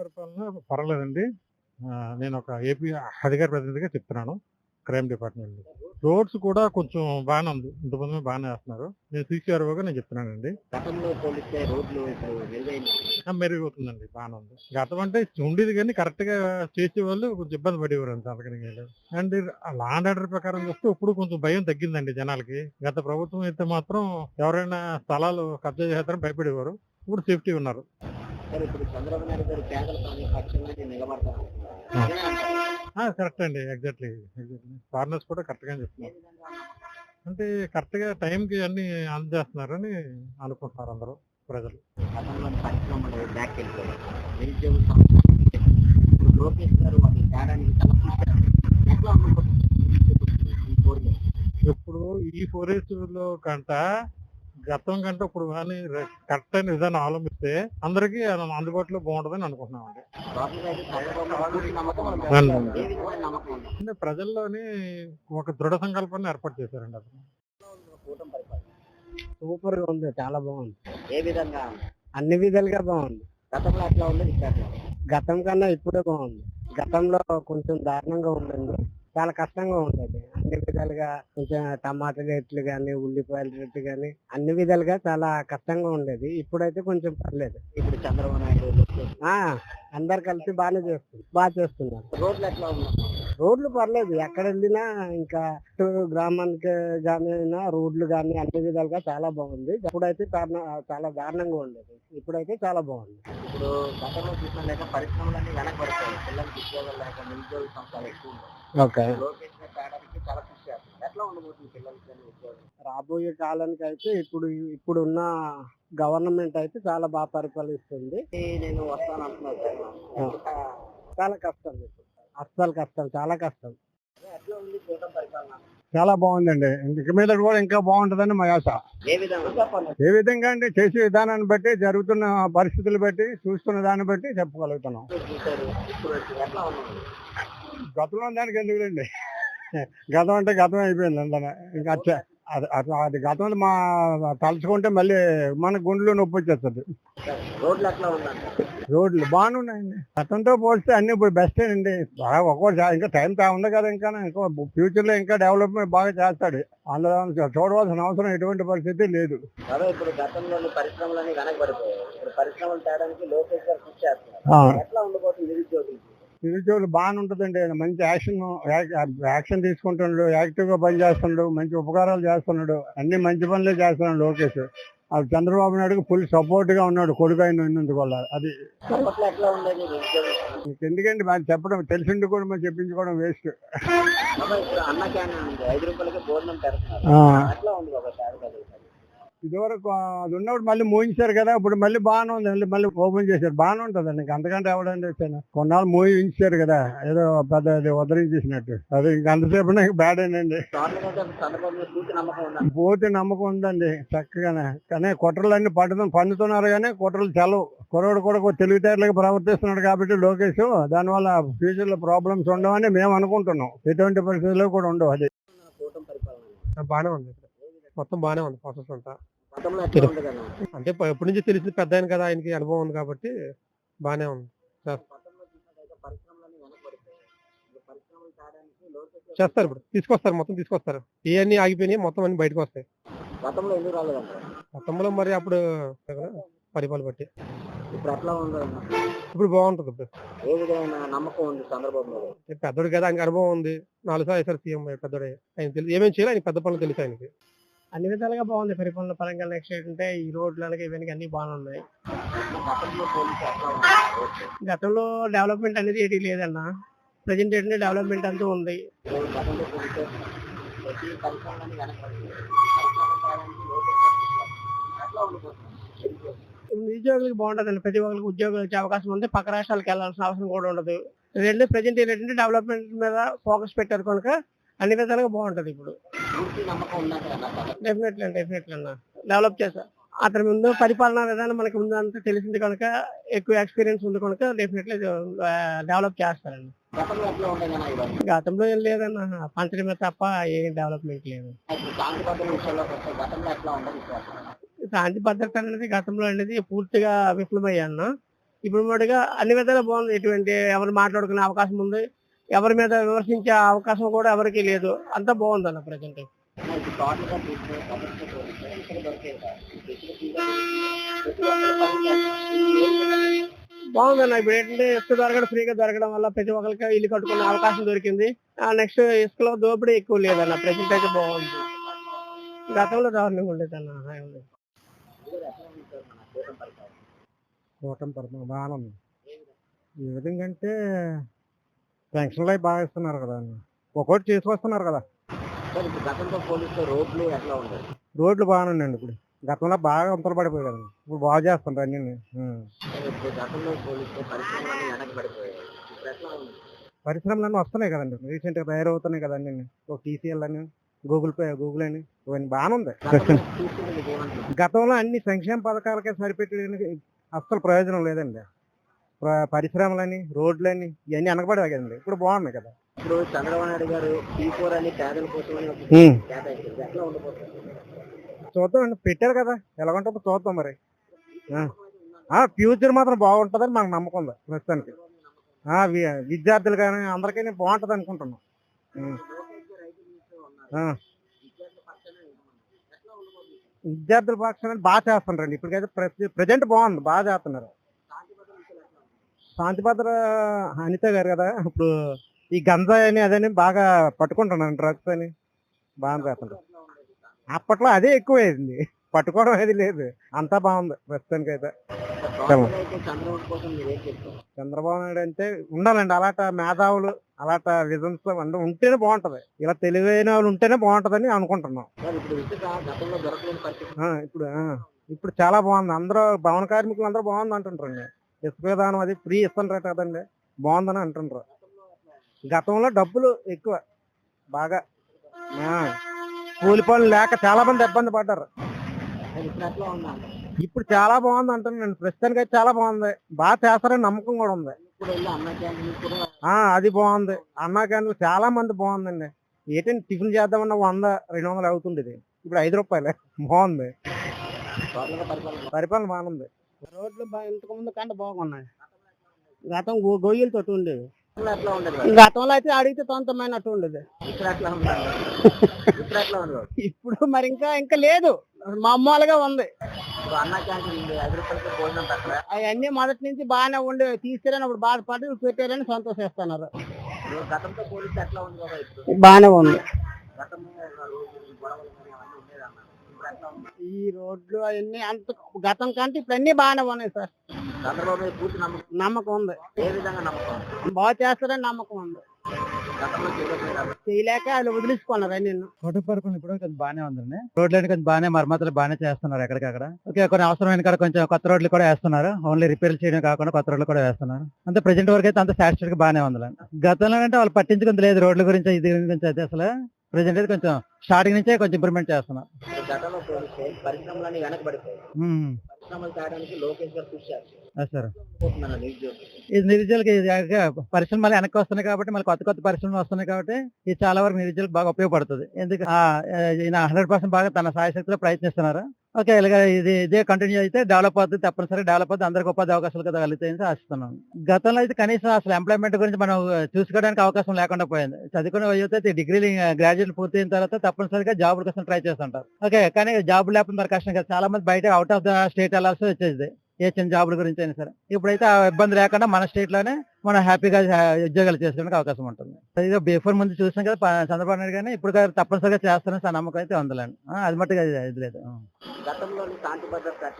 పరిపాలన పర్వాలేదండి. నేను ఒక ఏపీ అధికార ప్రతినిధిగా చెప్తున్నాను క్రైమ్ డిపార్ట్మెంట్ రోడ్స్ కూడా కొంచెం బాగానే ఉంది ఇంతమంది బాగానే వేస్తున్నారు. నేను సీసీఆర్ఓగా నేను చెప్తున్నానండి. గతంలో పోలిస్తే రోడ్లు మెరుగవుతుందండి బాగానే ఉంది. గతం అంటే ఉండేది కానీ కరెక్ట్గా చేసే వాళ్ళు కొంచెం ఇబ్బంది పడేవారు అంత అంతకని అండ్ లా అండ్ ఆర్డర్ ప్రకారం చూస్తే ఇప్పుడు కొంచెం భయం తగ్గిందండి జనాలకి. గత ప్రభుత్వం అయితే మాత్రం ఎవరైనా స్థలాలు కబ్జా చేస్తారని భయపడేవారు. ఇప్పుడు సేఫ్టీ ఉన్నారు. కరెక్ట్ అండి ఎగ్జాక్ట్లీ ఫారినర్స్ కూడా కరెక్ట్గా చెప్తున్నారు. అంటే కరెక్ట్గా టైం కి అన్ని అందజేస్తున్నారని అనుకుంటున్నారు అందరూ ప్రజలు. ఇప్పుడు ఈ ఫోర్లో కంట గతం కంటే ఇప్పుడు కానీ కరెక్ట్ అయిన విధానం అవలంబిస్తే అందరికీ అందుబాటులో బాగుంటుందని అనుకుంటున్నామండి. అంటే ప్రజల్లోని ఒక దృఢ సంకల్పాన్ని ఏర్పాటు చేశారండి అతను. సూపర్గా ఉంది చాలా బాగుంది. ఏ విధంగా? అన్ని విధాలుగా బాగుంది. గతంలో అట్లా ఉంది? గతం కన్నా ఇప్పుడే బాగుంది. గతంలో కొంచెం దారుణంగా ఉందండి. చాలా కష్టంగా ఉండేది. విధాలుగా కొంచెం టమాటా రేట్లు కానీ ఉల్లిపాయల రేట్లు కానీ అన్ని విధాలుగా చాలా కష్టంగా ఉండేది. ఇప్పుడైతే కొంచెం పర్లేదు. ఇప్పుడు చంద్రబాబు నాయుడు అందరు కలిసి బాగానే చేస్తుంది బాగా చేస్తున్నారు. రోడ్లు ఎట్లా ఉన్నాయి? రోడ్లు పర్లేదు. ఎక్కడ వెళ్ళినా ఇంకా గ్రామానికి కానీ రోడ్లు కానీ అన్ని విధాలుగా చాలా బాగుంది. ఇప్పుడైతే చాలా చాలా దారుణంగా ఉండేది. ఇప్పుడైతే చాలా బాగుంది. ఇప్పుడు గతంలో చూసినట్లయితే పరిశ్రమలన్నీ వెనకబడిపోయాయి పిల్లలకి ఉద్యోగాలు లేక నిరుద్యోగ సంస్థలు ఎక్కువ ఓకే. లోకేష్ చాలా ఎట్లా ఉండబోతుంది పిల్లలకి రాబోయే కాలానికి అయితే ఇప్పుడు ఇప్పుడు ఉన్న గవర్నమెంట్ అయితే చాలా బాగా పరిపాలిస్తుంది. నేను వస్తాను. చాలా కష్టం అస్సలు కష్టం చాలా కష్టం. చాలా బాగుందండి. ఇక మీద కూడా ఇంకా బాగుంటుందని మా ఆశ. ఏ విధంగా? అంటే చేసే విధానాన్ని బట్టి జరుగుతున్న పరిస్థితులు బట్టి చూస్తున్న దాన్ని బట్టి చెప్పగలుగుతున్నాం. గతంలో దానికి ఎందుకులేండి? గతం అంటే గతం అయిపోయింది అందన ఇంకా అచ్చ- అది అది- గతం మా తలుచుకుంటే మళ్ళీ మన గుండెలో నొప్పి వచ్చేస్తుంది. రోడ్లు ఎట్లా ఉందంటే రోడ్లు బాగానే ఉన్నాయండి. గతంతో పోలిస్తే అన్ని ఇప్పుడు బెస్ట్ అండి. బాగా ఒక్కోటి ఇంకా టైం తా ఉంది కదా ఇంకా ఇంకా ఫ్యూచర్లో ఇంకా డెవలప్మెంట్ బాగా చేస్తాడు. అందులో చూడవలసిన అవసరం ఎటువంటి పరిస్థితి లేదు. అదే ఇప్పుడు వెనకబడిపోయాయి. ఇప్పుడు పరిశ్రమలు తేడానికి లోకేష్ గారు కృషి చేస్తున్నారు. ఎట్లా ఉండబోతుంది నిరుద్యోగులు నిరుద్యోగులు బాగానే ఉంటుందండి. మంచి యాక్షన్ యాక్షన్ తీసుకుంటున్నాడు యాక్టివ్గా పని చేస్తున్నాడు మంచి ఉపకారాలు చేస్తున్నాడు అన్ని మంచి పనులే చేస్తున్నాడు లోకేష్. అది చంద్రబాబు నాయుడుకి ఫుల్ సపోర్ట్గా ఉన్నాడు కొడుకు ఆయన ఉన్నందుకు వల్ల అది మీకు ఎందుకండి మరి చెప్పడం తెలిసిండి కూడా మనం చెప్పించుకోవడం వేస్ట్. అన్న ఐదు రూపాయలకి భోజనం ఇదివరకు అది ఉన్నప్పుడు మళ్ళీ మూయించారు కదా ఇప్పుడు మళ్ళీ బాగానే ఉంది మళ్ళీ మళ్ళీ ఓపెన్ చేశారు. బాగానే ఉంటుందండి ఇంకా అంతకంటే ఎవడండి వచ్చాను కొన్నాళ్ళు మూయించారు కదా ఏదో పెద్ద అది ఉద్ధరించేసినట్టు అది ఇంక అంతసేపు బ్యాడ్ అండి పూర్తి నమ్మకం ఉందండి చక్కగానే. కానీ కుట్రలన్నీ పడుతు పండుతున్నారు కానీ కుట్రలు సెలవు కురవాడు కూడా కొంచెం తెలివితేటలుగా ప్రవర్తిస్తున్నాడు కాబట్టి లోకేష్ దానివల్ల ఫ్యూచర్లో ప్రాబ్లమ్స్ ఉండవని మేము అనుకుంటున్నాం. ఎటువంటి పరిస్థితుల్లో కూడా ఉండవు అది. బాగానే ఉంది మొత్తం బాగానే ఉంది ప్రాసెస్ అంతా. అంటే ఎప్పటి నుంచి తెలిసింది పెద్ద ఆయన కదా ఆయనకి అనుభవం ఉంది కాబట్టి బాగానే ఉంది. చేస్తారు ఇప్పుడు. తీసుకొస్తారు మొత్తం తీసుకొస్తారు. ఏ అన్ని ఆగిపోయినాయి మొత్తం అన్ని బయటకు వస్తాయి. గతంలో మరి అప్పుడు పరిపాలన బట్టి. ఇప్పుడు ఇప్పుడు బాగుంటుంది ఇప్పుడు. ఏ విధమైన నమ్మకం ఉంది చంద్రబాబు మీద? అంటే పెద్దోడు కదా ఆయనకి అనుభవం ఉంది. నాలుగు సార్లు సీఎం పెద్దోడే. ఆయన తెలుసు ఏమేమి చేయాలి ఆయన పెద్ద పనులు తెలుసు ఆయనకి. అన్ని విధాలుగా బాగుంది. పరిపాలన పరంగా నెక్స్ట్ ఏంటంటే ఈ రోడ్లు అలాగే ఇవన్నీ అన్ని బాగున్నాయి ఉన్నాయి. గతంలో డెవలప్మెంట్ అనేది ఏది లేదన్న ప్రజెంట్ ఏంటంటే డెవలప్మెంట్ అంతా ఉంది. ప్రతి నిరుద్యోగులకు బాగుంటుందండి. ప్రతి ఒక్కరికి ఉద్యోగాలు వచ్చే అవకాశం ఉంది. పక్క రాష్ట్రాలకు వెళ్ళాల్సిన అవసరం కూడా ఉండదు. రెండు ప్రజెంట్ ఏంటంటే డెవలప్మెంట్ మీద ఫోకస్ పెట్టారు కనుక అన్ని విధాలుగా బాగుంటది ఇప్పుడు. డెఫినెట్లీ డెఫినెట్లీ అన్న డెవలప్ చేశారు అతని ముందు పరిపాలనా విధానం మనకి ముందంతా తెలిసింది కనుక ఎక్కువ ఎక్స్పీరియన్స్ ఉంది కనుక డెఫినెట్లీ డెవలప్ చేస్తారండి. గతంలో ఏం లేదన్న పంచడమే తప్ప ఏం డెవలప్మెంట్ లేదు. శాంతి భద్రత అనేది గతంలో అనేది పూర్తిగా విఫలమయ్యాన్న ఇప్పుడు మటుగా అన్ని విధాలు బాగుంది. ఎటువంటి ఎవరు మాట్లాడుకునే అవకాశం ఉంది. ఎవరి మీద విమర్శించే అవకాశం కూడా ఎవరికీ లేదు అంతా బాగుంది అన్న ప్రజెంట్ ఇప్పుడు టోటల్గా చూస్తే ప్రభుత్వం పోలిస్తే ఇక్కడ దొరికేది కాదు. ప్రతి ఒక్కరు పని చేస్తున్నారు. బాగుంది అన్న ఇప్పుడు ఏంటంటే ఇసుక దొరకడం ఫ్రీగా దొరకడం వల్ల ప్రతి ఒక్కరికి ఇల్లు కట్టుకునే అవకాశం దొరికింది నెక్స్ట్ ఇసుకలో దోపిడీ ఎక్కువ లేదన్న ప్రజెంట్ అయితే బాగుంది గతంలో దారుణంగా ఉండేది అన్న హాయి ఉంది. కూటమి పడుతుంది బాగానే ఉంది ఈ విధంగా అంటే పెన్షన్లు అవి బాగా ఇస్తున్నారు కదా ఒక్కోటి చేసుకొస్తున్నారు కదా. గతంతో పోలిస్తే రోడ్లు ఎట్లా ఉండదు రోడ్లు బాగానే ఉన్నాయండి ఇప్పుడు. గతంలో బాగా అంతలు పడిపోయాయి కదండి. ఇప్పుడు బాగా చేస్తున్నారు అన్ని. గతంలో పోలిస్తే వెనక్కి పడిపోయాయి. పరిశ్రమలన్నీ వస్తున్నాయి కదండి. రీసెంట్గా తయారవుతున్నాయి కదండి ఒక టీసీఎల్ అని గూగుల్ పే గూగుల్ అని ఇవన్నీ బాగానే ఉంది. గతంలో అన్ని సంక్షేమ పథకాలకే సరిపెట్టి అస్సలు ప్రయోజనం లేదండి. పరిశ్రమలని రోడ్లని ఇవన్నీ వెనకబడేవి కదండి. ఇప్పుడు బాగున్నాయి కదా. ఇప్పుడు చంద్రబాబు నాయుడు గారు ఫోర్ అని పేదల కోసం చూద్దాం అండి. పెట్టారు కదా. ఎలా ఉంటుందో చూద్దాం మరి. ఫ్యూచర్ మాత్రం బాగుంటుందని మాకు నమ్మకం ఉంది. ప్రస్తుతానికి. విద్యార్థులు కానీ అందరికీ బాగుంటుంది అనుకుంటున్నాం. విద్యార్థుల పక్షాన్ని బాగా చేస్తున్నారండి. ఇప్పటికైతే ప్రజెంట్ బాగుంది. బాగా చేస్తున్నారు. శాంతిభద్ర అనిత గారు కదా ఇప్పుడు ఈ గంజాయి అని అదని బాగా పట్టుకుంటున్నాను డ్రగ్స్ అని. బాగా చేస్తున్నారు అప్పట్లో అదే ఎక్కువైంది. పట్టుకోవడం అనేది లేదు. అంతా బాగుంది. ప్రస్తుతానికి అయితే. చంద్రబాబు నాయుడు అంటే ఉండాలండి. అలాంటి మేధావులు అలాంటి విజన్స్ అంటే ఉంటేనే బాగుంటది. ఇలా తెలివైన వాళ్ళు ఉంటేనే బాగుంటదని అనుకుంటున్నాం. ఇప్పుడు ఇప్పుడు చాలా బాగుంది. అందరూ భవన కార్మికులు అందరూ బాగుంది అంటుంటారండి ఇసుక విధానం అది ఫ్రీ ఇస్తుంటారు కదండి. బాగుందని అంటుండ్రు. గతంలో డబ్బులు ఎక్కువ బాగా. ఆ, కూలి పనులు లేక చాలా మంది ఇబ్బంది పడ్డారు. ఇప్పుడు చాలా బాగుంది అంటున్నాను ప్రస్తుతానికి అయితే చాలా బాగుంది. బాగా చేస్తారని నమ్మకం కూడా ఉంది. ఆ అది బాగుంది. అన్నా కానీ చాలా మంది బాగుందండి. ఏంటంటే టిఫిన్ చేద్దామన్న వంద రెండు వందలు అవుతుండేది. ఇప్పుడు ఐదు రూపాయలే. బాగుంది. పరిపాలన బాగుంది. రోడ్లు బా- ఇంతకు ముందు కంటే బాగున్నాయి. గతం గొయ్యలు తోటి ఉండేది గతంలో ఎట్లా ఉండదు గతంలో అయితే అడిగితే తొంతమైనట్టు ఉండేది. ఇప్పుడు మరి ఇంకా ఇంకా లేదు. మామూలుగా ఉంది. అవన్నీ మొదటి నుంచి బాగానే ఉండే తీసుకురని అప్పుడు బాధపడి పెట్టారని సంతోషిస్తున్నారు. బాగానే ఉంది. ఈ రోడ్లు అవన్నీ అంత గతం కంటే ఇప్పుడు అన్ని బాగానే ఉన్నాయి సార్. చంద్రబాబు మీద పూర్తి నమ్మకం. నమ్మకం ఉంది. ఏ విధంగా నమ్మకం? బాగా చేస్తారని నమ్మకం ఉంది. గతంలో చేయలేదు చేయలేక వాళ్ళు వదిలేసుకున్నారు అన్ని. కోటపరకం ఇప్పుడు కొంచెం బాగానే ఉందండి. రోడ్లు కొంచెం బాగానే మరమ్మతులు బాగానే చేస్తున్నారు ఎక్కడికక్కడ. ఓకే కొన్ని అవసరమైన కాడ కొంచెం కొత్త రోడ్లు కూడా వేస్తున్నారు. ఓన్లీ రిపేర్ చేయడం కాకుండా కొత్త రోడ్లు కూడా వేస్తున్నారు. అంతే ప్రజెంట్ వరకు అయితే అంత సాటిస్ఫైడ్ బాగానే ఉందండి గతంలో అంటే వాళ్ళు పట్టించుకుంది లేదు రోడ్ల గురించి ఇది గురించి అయితే అసలు. ప్రజెంట్ అయితే కొంచెం స్టార్టింగ్ నుంచే కొంచెం ఇంప్రూవ్మెంట్ గతంలో పోలిస్తే పరిశ్రమలన్నీ వెనకబడిపోయాయి పరిశ్రమలు తేడానికి లోకేష్ గారు కృషి చేస్తారు. ఇది నిరుద్యోగులకి పరిశ్రమలు వెనక్కి వస్తున్నాయి కాబట్టి మళ్ళీ కొత్త కొత్త పరిశ్రమలు వస్తున్నాయి కాబట్టి ఇది చాలా వరకు నిరుద్యోగులకు బాగా ఉపయోగపడుతుంది. ఎందుకు? ఆ, ఈయన హండ్రెడ్ పర్సెంట్ బాగా తన సాయశక్తిలో ప్రయత్నిస్తున్నారు. ఓకే ఇలాగ ఇది ఇదే కంటిన్యూ అయితే డెవలప్ అవుతుంది తప్పనిసరి డెవలప్ అవుతుంది. అందరికి ఉపాధి అవకాశాలు కదా కలుగుతాయని ఆశిస్తున్నాను. గతంలో అయితే కనీసం అసలు ఎంప్లాయ్మెంట్ గురించి మనం చూసుకోవడానికి అవకాశం లేకుండా పోయింది. చదువుకునే యువత అయితే డిగ్రీ గ్రాడ్యుయేట్ పూర్తయిన తర్వాత తప్పనిసరిగా జాబ్ కోసం ట్రై చేస్తుంటారు. ఓకే కానీ జాబ్ లేకపోతే మరి కష్టం కదా. చాలా మంది బయట అవుట్ ఆఫ్ ద స్టేట్ వెళ్ళాల్సి వచ్చేది. ఏ చిన్న జాబుల గురించి అయినా సరే. ఇప్పుడైతే ఆ ఇబ్బంది లేకుండా మన స్టేట్లోనే మనం హ్యాపీగా ఉద్యోగాలు చేసుకోవడానికి అవకాశం ఉంటుంది. ఇదిగో బిఫోర్ ముందు చూసాం కదా చంద్రబాబు నాయుడు గారిని ఇప్పుడు తప్పనిసరిగా చేస్తారని నమ్మకం అయితే ఉందిలేండి. అది మట్టుగా ఇది ఇది లేదు. శాంతి భద్రత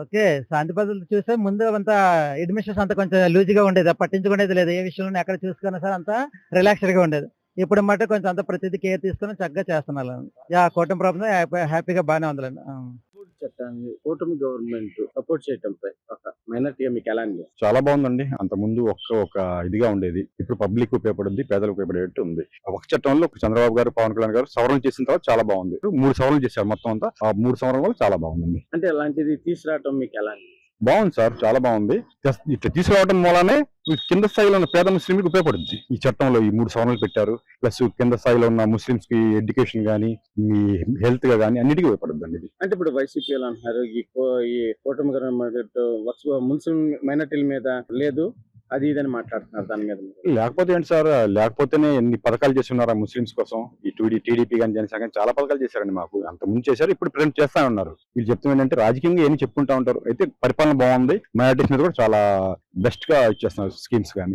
ఓకే. శాంతి భద్రతలు చూస్తే ముందు అంత అడ్మిషన్స్ అంతా కొంచెం లూజీగా ఉండేది. పట్టించుకునేది లేదు. ఏ విషయంలో ఎక్కడ చూసుకున్నా సరే అంతా రిలాక్స్డ్గా ఉండేది. ఇప్పుడు మట్టు కొంచెం అంత ప్రతిదీ కేర్ తీసుకుని చక్కగా చేస్తున్నారు. యా కూటమి ప్రభుత్వం హ్యాపీ- హ్యాపీగా బాగానే ఉందిలేండి. ఆ. చట్టాన్ని కూటమి గవర్నమెంట్ సపోర్ట్ చేయటంపై ఒక మైనార్టీగా మీకు ఎలా చాలా బాగుందండి. అంత ముందు ఒక్క ఒక ఇదిగా ఉండేది. ఇప్పుడు పబ్లిక్ ఉపయోగపడింది పేదలకు ఉపయోగపడేట్టు ఉంది. ఒక చట్టంలో చంద్రబాబు గారు పవన్ కళ్యాణ్ గారు సవరణ చేసిన తర్వాత చాలా బాగుంది. మూడు సవరణలు చేశారు మొత్తం అంతా. ఆ మూడు సవరణ కూడా చాలా బాగుందండి. అంటే అలాంటిది తీసుకురావటం మీకు ఎలా బాగుంది సార్ చాలా బాగుంది. ఇట్లా తీసుకురావడం మూలనే కింద స్థాయిలో ఉన్న పేద ముస్లింకి ఉపయోగపడుతుంది ఈ చట్టంలో ఈ మూడు సవరణలు పెట్టారు. ప్లస్ కింద స్థాయిలో ఉన్న ముస్లిమ్స్కి ఎడ్యుకేషన్ గానీ ఈ హెల్త్గా గానీ అన్నిటికీ ఉపయోగపడుతుంది అండి ఇది. అంటే ఇప్పుడు వైసీపీ అంటున్నారు ఈ ఈ కూటమి ముస్లిం మైనార్టీల మీద లేదు. అది ఇదని మాట్లాడుతున్నారు దాని మీద లేకపోతే ఏంటి సార్ లేకపోతేనే ఎన్ని పథకాలు చేస్తున్నారు ముస్లింస్ ముస్లిమ్స్ కోసం? ఈ టూడీ టీడీపీ కానీ జనసేన కానీ చాలా పథకాలు చేశారండి మాకు. అంత ముందు చేశారు ఇప్పుడు ప్రజెంట్ చేస్తా ఉన్నారు. వీళ్ళు చెప్తున్న ఏంటంటే రాజకీయంగా ఏమి చెప్పుకుంటా ఉంటారు. అయితే పరిపాలన బాగుంది. మైనార్టీస్ మీద కూడా చాలా బెస్ట్గా ఇచ్చేస్తున్నారు స్కీమ్స్ కానీ